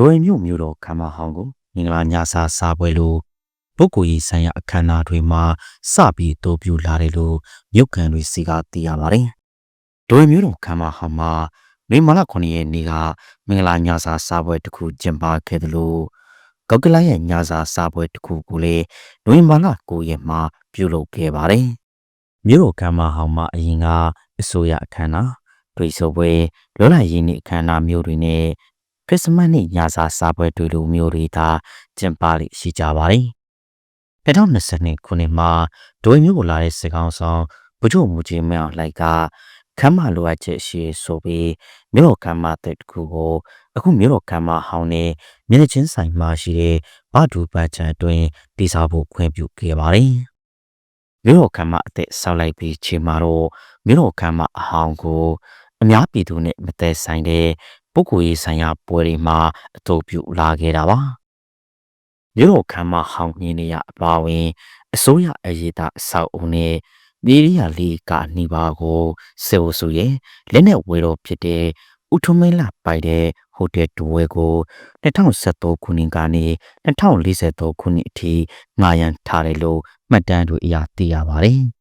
ဒိုရင်မြို့မြို့တော်ခမ်းမဟောင်းကိုမင်္ဂလာညစာစားပွဲလိုပုဂ္ဂိုလ်ရေးဆိုင်ရာအခမ်းအနားတွေမှာစပြီးအတိုးပြုလာတယ်လို့မြို့ခံတွေစီကသိရပါတယ်။ဒိုရင်မြို့တော်ခမ်းမဟောင်းမှာမေမလာ9ရက်နေ့ကမင်္ဂလာညစာစားပွဲတစ်ခုကျင်းပခဲ့တယ်လို့ကောက်ကလရဲ့ညစာစားပွဲတစ်ခုကိုလည်းနိုဝင်ဘာလ9ရက်မှာပြုလုပ်ခဲ့ပါတယ်။မြို့တော်ခမ်းမဟောင်းမှာအရင်ကအစိုးရအခမ်းအနားတွေ့ဆုံပွဲလွတ်လပ်ရေးနေ့အခမ်းအနားမျိုးတွေနဲ့ခ ရစ်စမတ်နေ့ညစာစားပွဲတွေလိုမျိုးတွေသာကျင်းပလိရှိကြပါတယ်။2022ခုနှစ်မှာဒိုးမျိုးကိုလာတဲ့စကောင်းဆောင်ဗိုလ်ချုပ်မူကြီးမင်းအောင်လှိုက်ကခမ်းမလိုအပ်ချက်ရှိဆိုပြီးမြို့တော်ခမ်းမတဲ့တခုကိုအခုမြို့တော်ခမ်းမဟောင်းနဲ့မြင်းချင်းဆိုင်မှာရှိတဲ့ဗဒူပတ်ချံအတွင်းတည်ဆောက်ဖို့ခွင့်ပြုခဲ့ပါတယ်။မြို့တော်ခမ်းမအသက်ဆောက်လိုက်ပြီးချိန်မှာတော့မြို့တော်ခမ်းမအဟောင်းကိုအများပြည်သူနဲ့မသက်ဆိုင်တဲ့ ပုဂ္ဂိုလ်ရေးဆိုင်ရာပွဲတွေမှာအသုံးပြုလာခဲ့တာပါမြို့တော်ခမ်းမဟောင်းမြင်နေရအပါဝင် အစိုးရအရေးသားအဆောက်အုံနဲ့ပြည်ရိယာလေးကနှီးပါကိုစေဝဆူရဲ့လက်နဲ့ဝေတော်ဖြစ်တဲ့ဥထုမင်းလာပိုက်တဲ့ဟိုတယ်တူဝဲကို2013ခုနှစ်ကနေ2043ခုနှစ်အထိငာရန်ထားတယ်လို့မှတ်တမ်းတွေအရသိရပါတယ်။